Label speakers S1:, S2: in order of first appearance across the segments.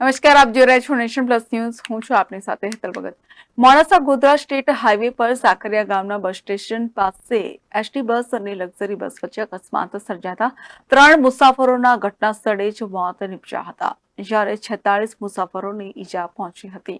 S1: નમસ્કાર, આપ જોઈ રહ્યા છો નેશન પ્લસ ન્યૂઝ. હું છું આપની સાથે હેતલ ભગત. મોડાસા ગોધરા સ્ટેટ હાઈવે પર સાકરિયા ગામના બસ સ્ટેશન પાસે એસટી બસ અને લક્ઝરી બસ વચ્ચે અકસ્માત સર્જાતા ત્રણ મુસાફરોના ઘટના સ્થળે જ મોત નીપજ્યા હતા, જ્યારે છેતાળીસ મુસાફરોને ઈજા પહોંચી હતી.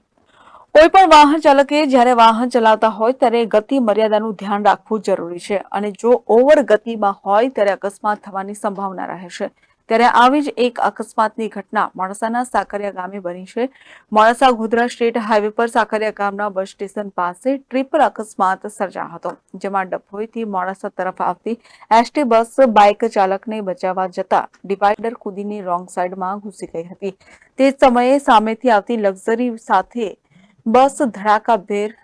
S1: કોઈ પણ વાહન ચાલકે જ્યારે વાહન ચલાવતા હોય ત્યારે ગતિ મર્યાદાનું ધ્યાન રાખવું જરૂરી છે અને જો ઓવર ગતિમાં હોય ત્યારે અકસ્માત થવાની સંભાવના રહે છે. ત્યારે આવી જ એક અકસ્માતની ઘટના મોડાસાના સાકરિયા ગામે બની છે. મોડાસા ગોધરા સ્ટેટ હાઈવે પર સાકરિયા ગામના બસ સ્ટેશન પાસે ટ્રિપલ અકસ્માત સર્જાયો હતો, જેમાં ડભોઈથી મોડાસા તરફ આવતી એસટી બસ બાઇક ચાલકને બચાવવા જતા ડિવાઈડર કૂદીને રોંગ સાઈડમાં ઘૂસી ગઈ હતી. તે સમયે સામેથી આવતી લક્ઝરી સાથે બસ ધડાકાભેર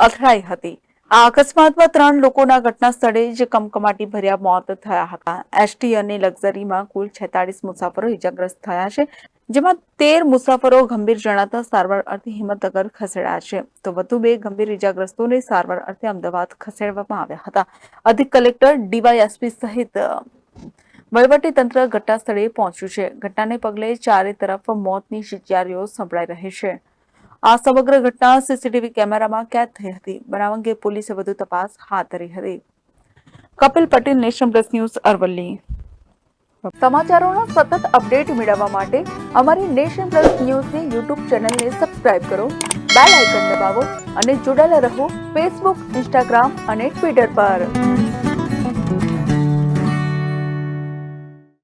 S1: અથડાઈ હતી. આ અકસ્માતમાં ત્રણ લોકોના ઘટના સ્થળે જ કમકમાટી ભર્યા મોત થયા હતા. એસટી અને લક્ઝરીમાં કુલ છેતાળીસ મુસાફરો ઇજાગ્રસ્ત થયા છે, જેમાં તેર મુસાફરો ગંભીર જણાતા સારવાર અર્થે હિંમતનગર ખસેડાયા છે. તો વધુ બે ગંભીર ઇજાગ્રસ્તોને સારવાર અર્થે અમદાવાદ ખસેડવામાં આવ્યા હતા. અધિક કલેક્ટર ડીવાયએસપી સહિત તંત્ર ઘટના સ્થળે પહોંચ્યું છે. ઘટનાને પગલે ચારે તરફ મોતની શિચારીઓ સંભળાઈ રહી છે. આ સમગ્ર ઘટના સીસીટીવી કેમેરામાં કેદ થઈ હતી. બનાવ અંગે પોલીસે વધુ તપાસ હાથ ધરી હતી. Kapil Patel, Nation Plus News, Aravalli. સમાચારોના સતત અપડેટ મેળવવા માટે અમારી નેશન પ્લસ ન્યૂઝની યુટ્યુબ ચેનલને સબસ્ક્રાઇબ કરો, બેલ આઇકન દબાવો અને જોડાયેલા રહો ફેસબુક, ઇન્સ્ટાગ્રામ અને ટ્વિટર પર.